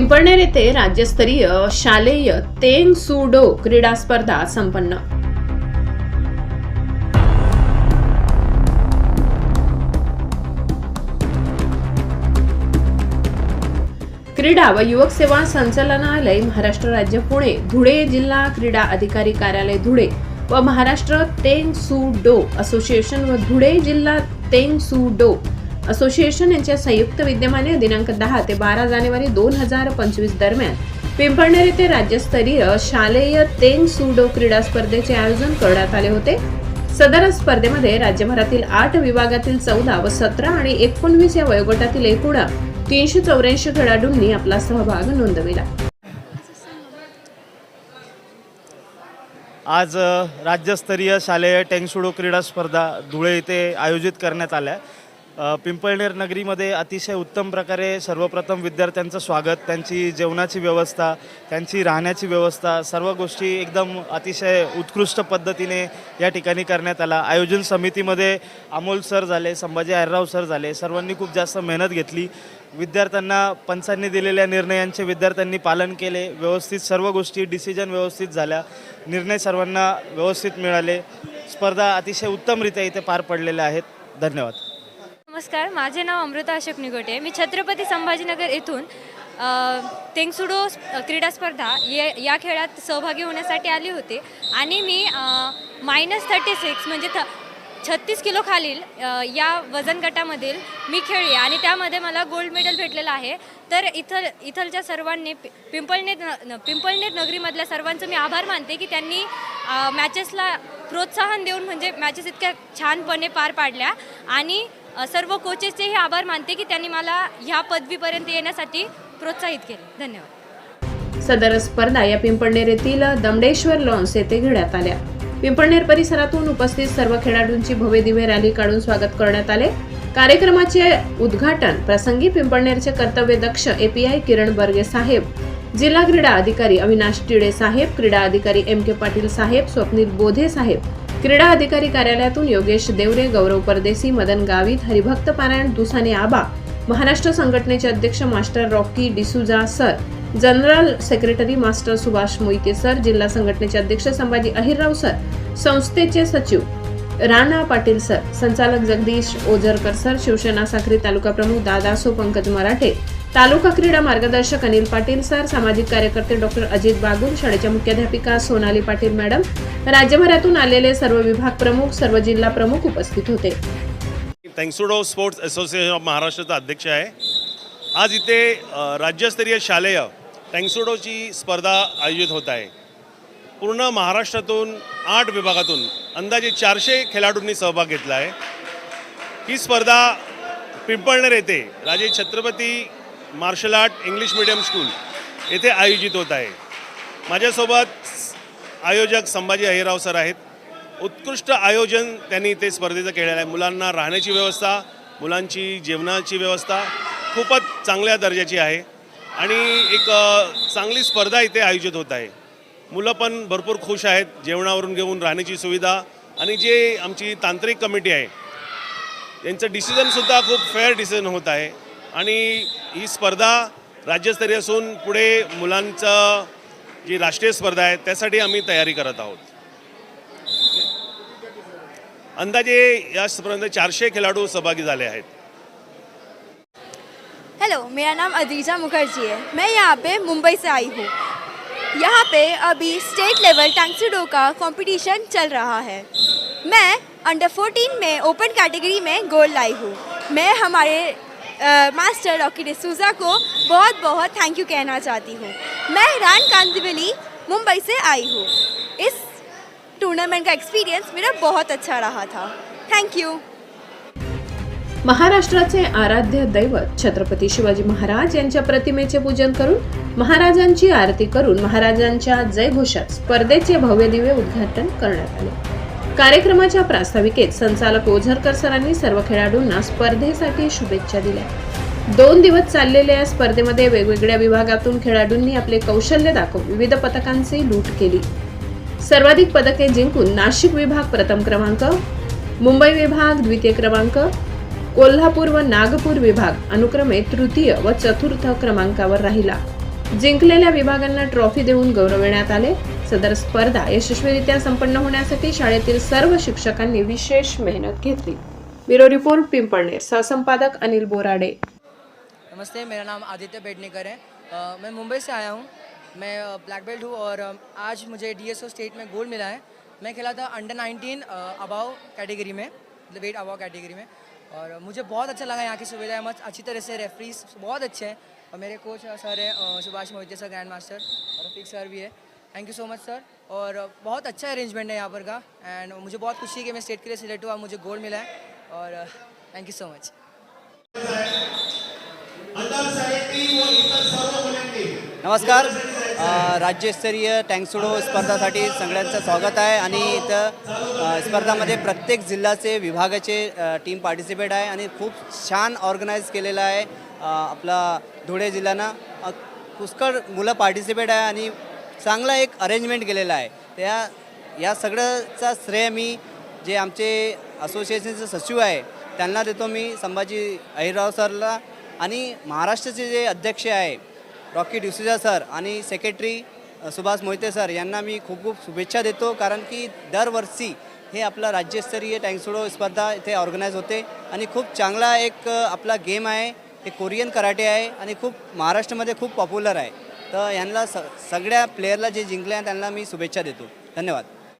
पिंपळनेर येथे राज्यस्तरीय शालेय तेंग सुडो क्रीडा स्पर्धा संपन्न. क्रीडा व युवक सेवा संचालनालय महाराष्ट्र राज्य पुणे धुळे जिल्हा क्रीडा अधिकारी कार्यालय धुळे व महाराष्ट्र तेंग सु डो असोसिएशन व धुळे जिल्हा तेंग सु डो असोसिएशन यांच्या संयुक्त विद्यमाने दिनांक दहा ते बारा जानेवारी दोन हजार पंचवीस दरम्यान पिंपळनेर येथे राज्यस्तरीय शालेय तेंग सुडो क्रीडा स्पर्धेचे आयोजन करण्यात आले होते. सदर स्पर्धेमध्ये राज्यभरातील आठ विभागातील चौदा व सतरा आणि एकोणवीस या वयोगटातील एकूण तीनशे चौऱ्याऐंशी खेळाडूंनी आपला सहभाग नोंदविला. आज राज्यस्तरीय शालेय टेंगसुडो क्रीडा स्पर्धा धुळे येथे आयोजित करण्यात आल्या. पिंपळनेर नगरीमध्ये अतिशय उत्तम प्रकारे सर्वप्रथम विद्यार्थ्यांचं स्वागत त्यांची जेवणाची व्यवस्था त्यांची राहण्याची व्यवस्था सर्व गोष्टी एकदम अतिशय उत्कृष्ट पद्धतीने या ठिकाणी करण्यात आला. आयोजन समितीमध्ये अमोल सर झाले संभाजी आयरराव सर झाले सर्वांनी खूप जास्त मेहनत घेतली. विद्यार्थ्यांना पंचांनी दिलेल्या निर्णयांचे विद्यार्थ्यांनी पालन केले. व्यवस्थित सर्व गोष्टी डिसिजन व्यवस्थित झाल्या. निर्णय सर्वांना व्यवस्थित मिळाले. स्पर्धा अतिशय उत्तमरित्या इथे पार पडलेल्या आहेत. धन्यवाद. नमस्कार माझे नाव अमृता अशोक निगोटे. मी छत्रपती संभाजीनगर येथून तेंगसुडो क्रीडा स्पर्धा ये या खेळात सहभागी होण्यासाठी आली होते. आणि मी मायनस थर्टी सिक्स म्हणजे थ छत्तीस किलो खालील या वजन गटामधील मी खेळली. आणि त्यामध्ये मला गोल्ड मेडल भेटलेलं आहे. तर इथल इथलच्या सर्वांनी पिंपळनेर न- पिंपळनेर नगरीमधल्या सर्वांचं मी आभार मानते की त्यांनी मॅचेसला प्रोत्साहन देऊन म्हणजे मॅचेस इतक्या छानपणे पार पाडल्या. आणि सर्व सर्व कोचेसचेही आभार मानते की त्यांनी मला ह्या पदवीपर्यंत येण्यासाठी प्रोत्साहित केले. धन्यवाद. सदर स्पर्धा या पिंपळनेर येथील दमडेश्वर लॉन्स येथे घेण्यात आल्या. पिंपळनेर परिसरातून उपस्थित सर्व खेळाडूंची भव्य दिव्य रॅली काढून स्वागत करण्यात आले. कार्यक्रमाचे उद्घाटन प्रसंगी पिंपळनेरचे कर्तव्य दक्ष एपीआय किरण बर्गे साहेब जिल्हा क्रीडा अधिकारी अविनाश टिळे साहेब क्रीडा अधिकारी एम के पाटील साहेब स्वप्नील बोधे साहेब क्रीडा अधिकारी कार्यालयातून योगेश देवरे गौरव परदेसी मदन गावित हरिभक्त पारायण दुसाने आबा महाराष्ट्र संघटनेचे अध्यक्ष master Rocky D'Souza sir general secretary master Subhash Mohite sir जिल्हा संघटनेचे अध्यक्ष संभाजी अहिरराव सर संस्थेचे सचिव राणा पाटील सर संचालक जगदीश ओझरकर सर शिवसेना साखरी तालुका प्रमुख दादासो पंकज मराठे तालुका क्रीडा मार्गदर्शक अनिल पाटील सर सामाजिक कार्यकर्ते डॉक्टर अजित बागुल शाळेच्या मुख्याध्यापिका सोनाली पाटील मॅडम राज्यभरातून आलेले सर्व विभाग प्रमुख सर्व जिल्हा प्रमुख उपस्थित होते. थँक्सुडो स्पोर्ट्स असोसिएशन ऑफ महाराष्ट्राचा अध्यक्ष आहे. आज इथे राज्यस्तरीय शालेय टँक्सुडोची स्पर्धा आयोजित होत आहे. पूर्ण महाराष्ट्रातून आठ विभागातून अंदाजे चारशे खेळाडूंनी सहभाग घेतला आहे. ही स्पर्धा पिंपळनेर येथे Raje Chhatrapati martial art English medium school येथे आयोजित होत आहे. माझ्यासोबत आयोजक संभाजी अहिराव सर आहेत. उत्कृष्ट आयोजन त्यांनी इथे स्पर्धेचं केलेलं आहे. मुलांना राहण्याची व्यवस्था मुलांची जेवणाची व्यवस्था खूपच चांगल्या दर्जाची आहे. आणि एक चांगली स्पर्धा इथे आयोजित होत आहे. मुलं पण भरपूर खुश आहेत जेवणावरून घेऊन राहण्याची सुविधा आणि जे आमची तांत्रिक कमिटी आहे यांचं डिसिजनसुद्धा खूप फेअर डिसिजन होत आहे. आणि ही स्पर्धा राज्यस्तरीय असून पुढे मुलांचं जी राष्ट्रीय स्पर्धा आहे त्यासाठी आम्ही तयारी करत आहोत. अंदाजे या स्पर्धेमध्ये चारशे खेळाडू सहभागी झाले आहेत. हेलो मेरा नाम अदीजा मुखर्जी है। मैं यहाँ पे मुंबई से आई हूँ। यहाँ पे अभी स्टेट लेवल टैंक्सीडो का कंपटीशन चल रहा है। मैं अंडर 14 में ओपन कैटेगरी में गोल्ड लाई हूँ। मैं हमारे मास्टर रॉकी डिसूजा को बहुत बहुत थैंक यू कहना चाहती हूँ। मैं रान कांदिवली मुंबई से आई हूँ। इस टूर्नामेंट का एक्सपीरियंस मेरा बहुत अच्छा रहा था। थैंक यू महाराष्ट्राचे आराध्य दैवत छत्रपती शिवाजी महाराज यांच्या प्रतिमेचे पूजन करून महाराजांची आरती करून महाराजांच्या जयघोषात स्पर्धेचे भव्य दिव्य उद्घाटन करण्यात आले. कार्यक्रमाच्या प्रास्ताविकेत संचालक ओझरकर सरांनी सर्व खेळाडूंना स्पर्धेसाठी शुभेच्छा दिल्या. दोन दिवस चाललेल्या या स्पर्धेमध्ये वेगवेगळ्या विभागातून खेळाडूंनी आपले कौशल्य दाखवून विविध पदकांची लूट केली. सर्वाधिक पदके जिंकून नाशिक विभाग प्रथम क्रमांक मुंबई विभाग द्वितीय क्रमांक कोल्हापूर व नागपूर विभाग अनुक्रमे तृतीय व चतुर्थ क्रमांकावर राहिला. जिंकलेल्या विभागांना ट्रॉफी देऊन गौरविण्यात आले. सदर स्पर्धा यशस्वीरित्या संपन्न होण्यासाठी शाळेतील सर्व शिक्षकांनी विशेष मेहनत घेतली. Bureau report Pimpalner. सहसंपादक Anil Borade. नमस्ते मेरा नाम आदित्य बेडनेकर है। अ, मैं मुंबई से आया हूँ। मैं ब्लैक बेल्ट हूँ और आज मुझे डीएसओ स्टेट में गोल्ड मिला है। मैं खेला था अंडर 19 अबाव कैटेगरी में वेट अबाव कैटेगरी में। और मुझे बहुत अच्छा लगा यहाँ की सुविधाएँ मत अच्छी तरह से रेफरीज बहुत अच्छे हैं। और मेरे कोच सर हैं Subhash Mohite sir grand master और रफीक सर भी है। Thank you so much sir और बहुत अच्छा अरेंजमेंट है यहाँ पर का। एंड मुझे बहुत खुशी है कि मैं स्टेट के लिए सिलेक्ट हुआ मुझे गोल्ड मिला है। और थैंक यू सो मच नमस्कार. राज्यस्तरीय टँक्सुडो स्पर्धासाठी सगळ्यांचं स्वागत आहे आणि इथं स्पर्धामध्ये प्रत्येक जिल्ह्याचे विभागाचे टीम पार्टिसिपेट आहे आणि खूप छान ऑर्गनाईज केलेलं आहे. आपला धुळे जिल्ह्यानं पुष्कळ मुलं पार्टिसिपेट आहे आणि चांगला एक अरेंजमेंट केलेला आहे. त्या या सगळ्याचा श्रेय मी जे आमचे असोसिएशनचे सचिव आहे त्यांना देतो मी संभाजी अहिरराव सरला आणि महाराष्ट्राचे जे अध्यक्ष आहे रॉकी डिसुजा सर आणि सेक्रेटरी सुभाष मोहिते सर यांना मी खूप खूप शुभेच्छा देतो. कारण की दरवर्षी हे आपला राज्यस्तरीय टँक्सोडो स्पर्धा इथे ऑर्गनाईज होते आणि खूप चांगला एक आपला गेम आहे. हे कोरियन कराटे आहे आणि खूप महाराष्ट्रामध्ये खूप पॉप्युलर आहे. तर यांना स सगळ्या प्लेयरला जे जिंकले आहे त्यांना मी शुभेच्छा देतो. धन्यवाद.